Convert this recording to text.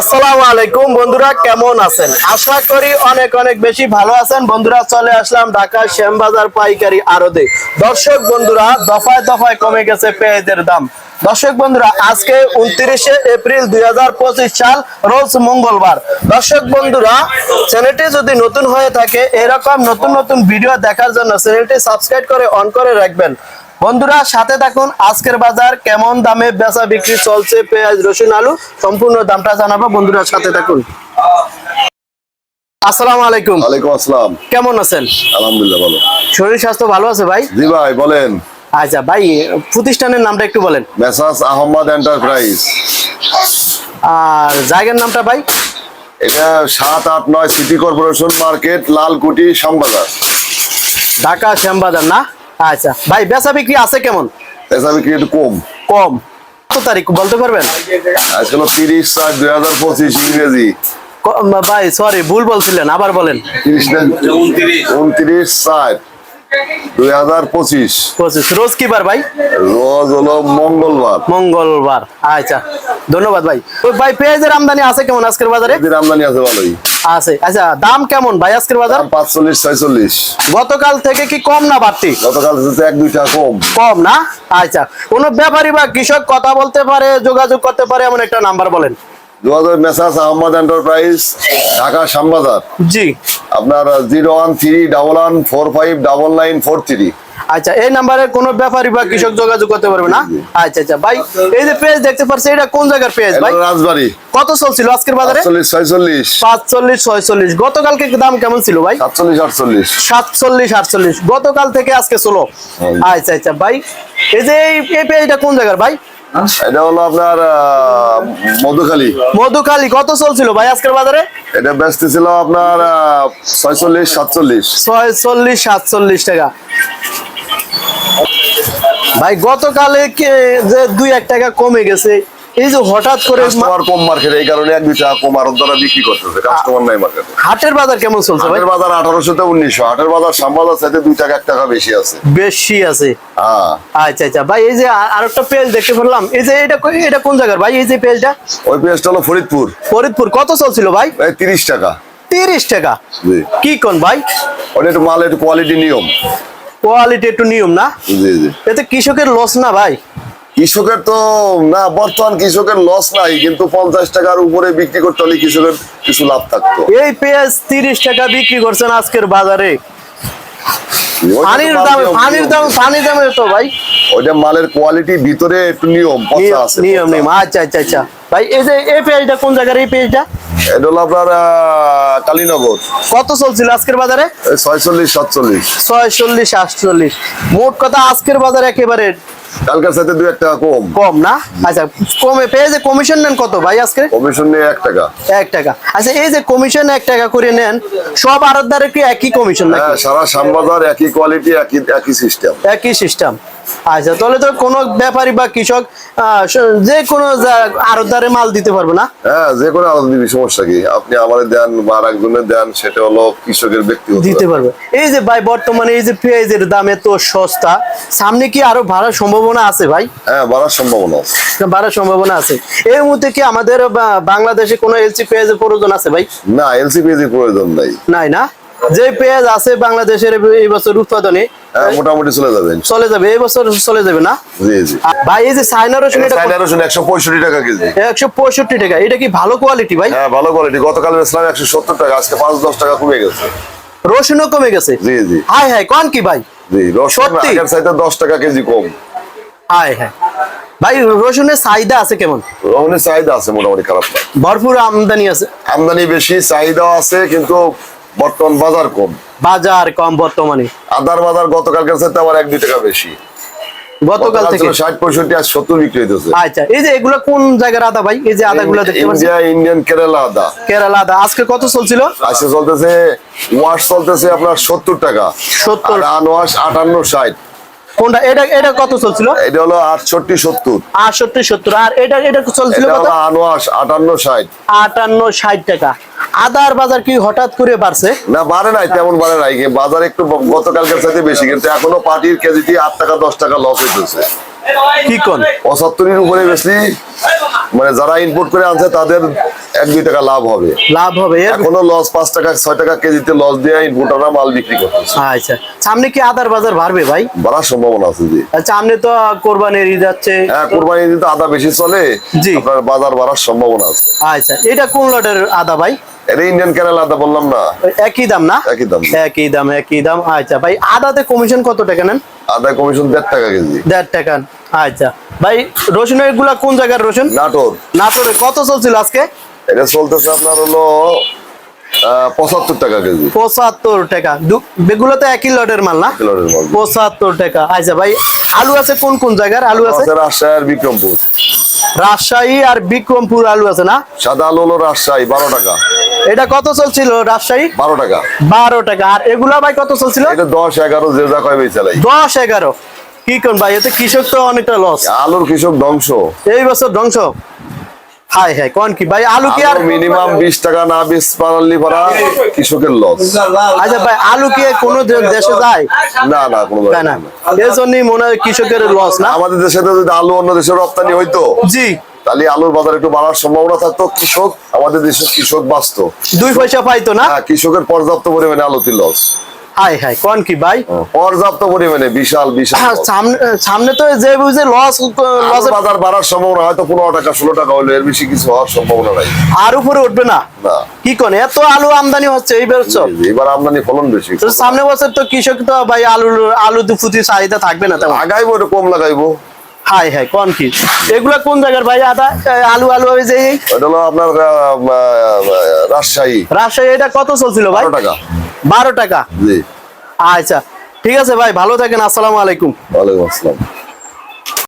আসসালামু আলাইকুম, বন্ধুরা কেমন আছেন? আশা করি অনেক অনেক বেশি ভালো আছেন। বন্ধুরা, চলে আসলাম ঢাকা শ্যামবাজার পাইকারি আরদে দর্শক বন্ধুরা, দফায় দফায় কমে গেছে পেঁয়াজের দাম। দর্শক বন্ধুরা, আজকে উনত্রিশে এপ্রিল দুই হাজার পঁচিশ সাল, রোজ মঙ্গলবার। দর্শক বন্ধুরা, চ্যানেলটি যদি নতুন হয়ে থাকে, এরকম নতুন নতুন ভিডিও দেখার জন্য চ্যানেলটি সাবস্ক্রাইব করে অন করে রাখবেন। বন্ধুরা সাথে থাকুন। আজকের বাজার কেমন দামে বেচা বিক্রি চলছে? পেঁয়াজ রসুন আলু সম্পূর্ণ দামটা জানাব। বন্ধুরা সাথে থাকুন। আসসালামু আলাইকুম। ওয়ালাইকুম আসসালাম। কেমন আছেন? আলহামদুলিল্লাহ ভালো। শরীর স্বাস্থ্য ভালো আছে ভাই? জি ভাই বলেন। আচ্ছা ভাই প্রতিষ্ঠানের নামটা একটু বলেন। Messrs Ahmad enterprise. আর জায়গার নামটা ভাই? এটা সাত আট নয় city corporation market Lalkuti Shyambazar. Dhaka Shyambazar না? আচ্ছা ভাই বেচা বিক্রি আছে কেমন? পেশা বিক্রি একটু কম। কম। কত তারিখ বলতে পারবেন? আজকে হলো তিরিশ চার দুই হাজার পঁচিশ ইংরেজি। ভাই সরি ভুল বলছিলেন আবার বলেন। তিরিশ উনত্রিশ। চার দুই হাজার পঁচিশ। পঁচিশ। রোজ কি বার ভাই? রোজ হলো মঙ্গলবার। মঙ্গলবার। আচ্ছা ধন্যবাদ ভাই। ওই ভাই পেঁয়াজের আমদানি আছে কেমন আজকের বাজারে? আমদানি আছে ভালোই। আছে। আচ্ছা দাম কেমন ভাই আজকের বাজার? পাঁচচল্লিশ ছয়চল্লিশ। গতকাল থেকে কি কম না বাড়তি? গতকাল এক দুইটা কম। কম না? আচ্ছা কোন ব্যাপারী বা কৃষক কথা বলতে পারে যোগাযোগ করতে পারে এমন একটা নাম্বার বলেন। যোগাযোগ মেসাস আহমদ এন্টারপ্রাইজ ঢাকা শ্যামবাজার। জি। আপনার zero one three double one four five double nine four three. আচ্ছা এই নাম্বারে কোনো ব্যাপারী বা কৃষক যোগাযোগ করতে পারবে না? আচ্ছা আচ্ছা ভাই এই যে পেজ দেখতে পাচ্ছি এটা কোন জায়গার পেজ ভাই? রাজবাড়ি। কত চলছিল আজকের বাজারে? সাতচল্লিশ ছয়চল্লিশ। পাঁচচল্লিশ ছয়চল্লিশ। গতকালকে দাম কেমন ছিল ভাই? সাতচল্লিশ আটচল্লিশ। সাতচল্লিশ আটচল্লিশ। গতকাল থেকে আজকে হুম। আচ্ছা আচ্ছা ভাই এই যে এই পেজটা কোন জায়গার ভাই? এটা হলো আপনার মধুখালী। মধুখালী কত চলছিল ভাই আজকের বাজারে? এটা ব্যস্ত ছিল আপনার ছয়চল্লিশ সাতচল্লিশ। ছয়চল্লিশ সাতচল্লিশ টাকা। ভাই গতকালে কে- যে দুই এক টাকা কমে গেছে এই যে হঠাৎ করে কাস্টমার কম মার্কেট এই কারণে এক দুইটা কম আরও দ্বারা বিক্রি করতেছে কাস্টমার নাই মার্কেটে হাটের বাজার কেমন চলছে হাটের বাজার আঠারোশো থেকে উনিশশো হাটের বাজার শ্যামবাজার সাথে দুই টাকা টাকা বেশি আছে। বেশি আছে? হ্যাঁ। আচ্ছা আচ্ছা ভাই এই যে আরেকটা পেজ দেখতে এই যে এটা এটা কোন জায়গার ভাই এই যে পেজটা ওই হলো ফরিদপুর। ফরিদপুর কত চলছিল ভাই? এই তিরিশ টাকা। তিরিশ টাকা। কি কোন ভাই? ওটা একটু মাল একটু কোয়ালিটি নিয়ম। কোয়ালিটি একটু নিয়ম না? জি জি। এতে কৃষকের লস না ভাই? কৃষকের তো না বর্তমান কৃষকের লস নাই কিন্তু পঞ্চাশ টাকার উপরে বিক্রি করতে হলে কৃষকের কিছু লাভ থাকতো। এই পেঁয়াজ তিরিশ টাকা বিক্রি করছেন আজকের বাজারে। পানির মাল দাম পানির দাম পানির দামে তো ভাই? ওইটা মালের কোয়ালিটি ভিতরে একটু নিয়ম নিয়ম নিয়ম আচ্ছা আচ্ছা আচ্ছা। ভাই এই যে এই পেঁয়াজটা কোন জায়গার এই পেঁয়াজটা? এটা হলো আপনার কালীনগর। কত চলছিল আজকের বাজারে? ছয়চল্লিশ সাতচল্লিশ। ছয়চল্লিশ আটচল্লিশ। মোট কথা আজকের বাজারে একেবারে কালকার সাথে দু এক টাকা কম। কম না? আচ্ছা কমে পেঁয়াজে কমিশন নেন কত ভাই আজকে? কমিশন নিয়ে এক টাকা। এক টাকা। আচ্ছা এই যে কমিশন এক টাকা করে নেন সব আড়তদারের কি একই কমিশন নাকি? হ্যাঁ সারা শ্যামবাজার একই কোয়ালিটি একই একই সিস্টেম একই সিস্টেম আচ্ছা তাহলে তো কোনো ব্যাপারী বা কৃষক যে কোনো আড়তদারে মাল দিতে পারবে না? হ্যাঁ যে কোনো আলাদা দিবি সমস্যা কি? আপনি আমাদের দেন বা আর একজনের দেন সেটা হলো কৃষকের ব্যক্তিগত দিতে পারবে। এই যে ভাই বর্তমানে এই যে পেঁয়াজের দাম এত সস্তা সামনে কি আরও ভাড়ার সম্ভাবনা আছে ভাই? হ্যাঁ বাড়ার সম্ভাবনা আছে। বাড়ার সম্ভাবনা আছে। এই মুহূর্তে কি আমাদের বাংলাদেশে কোনো এলসি পেঁয়াজের প্রয়োজন আছে ভাই? না এলসিপিএস প্রয়োজন নাই। নাই না? যে পেঁয়াজ আছে বাংলাদেশের এই বছর উৎপাদনে হ্যাঁ মোটামুটি চলে যাবেন চলে যাবে এই বছর চলে যাবে না? জি জি। ভাই এই যে চাইনা রসুন এটা চাইনা রসুন একশো পঁয়ষট্টি টাকা কেজি। একশো পঁয়ষট্টি টাকা এটা কি ভালো কোয়ালিটি ভাই? হ্যাঁ ভালো কোয়ালিটি গতকাল একশো সত্তর টাকা আজকে পাঁচ দশ টাকা কমে গেছে। রসুনও কমে গেছে? জি জি। হাই হাই কোন কি ভাই? জি রসুন? আগের চাইতে দশ টাকা কেজি কম। হাই হ্যাঁ ভাই রসুনের চাহিদা আছে কেমন? রসুনের চাহিদা আছে মোটামুটি খারাপ ভরপুর আমদানি আছে? আমদানি বেশি চাহিদাও আছে কিন্তু বর্তমান বাজার কম বাজার কম বর্তমানে। আদার বাজার গতকালকের চাইতে আবার এক দুই টাকা বেশি। গতকাল থেকে? ষাট পঁয়ষট্টি আর সত্তর বিক্রি হইতেছে। আচ্ছা এই যে এগুলো কোন জায়গার আদা ভাই? এই যে আদাগুলো দেখতে পাচ্ছি ইন্ডিয়া ইন্ডিয়ান কেরালা আদা। কেরালা আদা। আজকে কত চলছিল? আজকে চলতেছে ওয়াশ চলতেছে আপনার সত্তর টাকা। 70 আর আনওয়াশ আটান্ন ষাট। কোনটা? এটা এটা কত চলছিল? এটা হলো আটষট্টি সত্তর। আটষট্টি সত্তর। আর এটা এটা চলছিল কত? আনওয়াশ টাকা। আদার বাজার কি হঠাৎ করে বাড়ছে? না বাড়ে নাই তেমন বাড়ে নাই। বাজার একটু গতকালকের চাইতে বেশি কিন্তু এখনও পাটির কেজিটি আট টাকা দশ টাকা লস হইতেছে। কি কোন? পঁচাত্তরের উপরে বেশি মানে যারা ইনপুট করে আনছে তাদের এক দুই টাকা লাভ হবে। লাভ হবে এখনও লস পাঁচ টাকা ছয় টাকা কেজিতে লস দিয়ে ইনপুটাররা মাল বিক্রি করতেছে। আচ্ছা সামনে কি আদার বাজার বাড়বে ভাই? বাড়ার সম্ভাবনা আছে জি। আচ্ছা সামনে তো কোরবানির ঈদ যাচ্ছে হ্যাঁ কোরবানি দিতে আদা বেশি চলে জি। আপনার বাজার বাড়ার সম্ভাবনা আছে। আচ্ছা এটা কোন লটের আদা ভাই? এটা ইন্ডিয়ান ক্যানেল আদা বললাম না। একই দাম না? একই দাম। একই দাম একই দাম। আচ্ছা ভাই আদাতে কমিশন কত টাকা নেন? আদা কমিশন দেড় টাকা কেজি। দেড় টাকা। আচ্ছা ভাই রসুনেরগুলা কোন জায়গার রসুন? নাটোর। নাটোরে কত চলছিল আজকে? এটা চলতেছে আপনার হলো আহ, পঁচাত্তর টাকা কেজি। পঁচাত্তর টাকা। দু- বেগুলো তো একই লটের মাল না? পঁচাত্তর টাকা। আচ্ছা ভাই আলু আছে কোন কোন জায়গার? আলু আছে? আছে রাজশাহী আর বিক্রমপুর। রাজশাহী আর বিক্রমপুর আলু আছে না? সাদা আলু হলো রাজশাহী বারো টাকা। এটা কত চলছিল রাজশাহী? বারো টাকা। বারো টাকা। আর এগুলা ভাই কত চলছিল? এটা দশ এগারো যে যা কয় বেচালাই দশ এগারো। কি কোন ভাই এতে কৃষক তো অনেকটা লস আলুর কৃষক ধ্বংস। এই বছর ধ্বংস? হাই হাই কোন কি? ভাই আলু কি আর মিনিমাম বিশ টাকা না বিশ পারাল্লি পারা কৃষকের লস আচ্ছা ভাই আলু কি কোনো দে- দেশে যায়? না না কোনো তাই না এই জন্যই মনে হয় কৃষকের লস না? আমাদের দেশে যদি আলু অন্য দেশে রপ্তানি হইতো জি। তাহলে আলুর বাজার একটু বাড়ার সম্ভাবনা থাকতো। কৃষক আমাদের দেশের কৃষক বাঁচত দুই পয়সা পাইতো না? হ্যাঁ কৃষকের পর্যাপ্ত পরিমাণে আলুতে লস হাই হাই কোন কি ভাই? পর্যাপ্ত পরিমাণে বিশাল বিশাল। হ্যাঁ, সামনে সামনে তো যে বুঝে লস আলুর বাজার বাড়ার সম্ভাবনা হয়তো পনেরো টাকা ষোলো টাকা হলো এর বেশি কিছু হওয়ার সম্ভাবনা নাই। আর উপরে উঠবে না? কি কোন এত আলু আমদানি হচ্ছে এই বছর এবার আমদানি ফলন বেশি। তো সামনে বছর তো কৃষক তো ভাই আলু আলু দুফুতি চাহিদা থাকবে না আগাইবো কম লাগাইবো। হাই হাই কোন কি? এগুলা কোন জায়গার ভাই? আদা আলু আলু হবে যে এটা হলো আপনার রাজশাহী। রাজশাহী এটা কত চলছিল ভাই? বারো টাকা। বারো টাকা? জি। আচ্ছা ঠিক আছে ভাই ভালো থাকেন আসসালামু আলাইকুম। ওয়া আলাইকুম আসসালাম।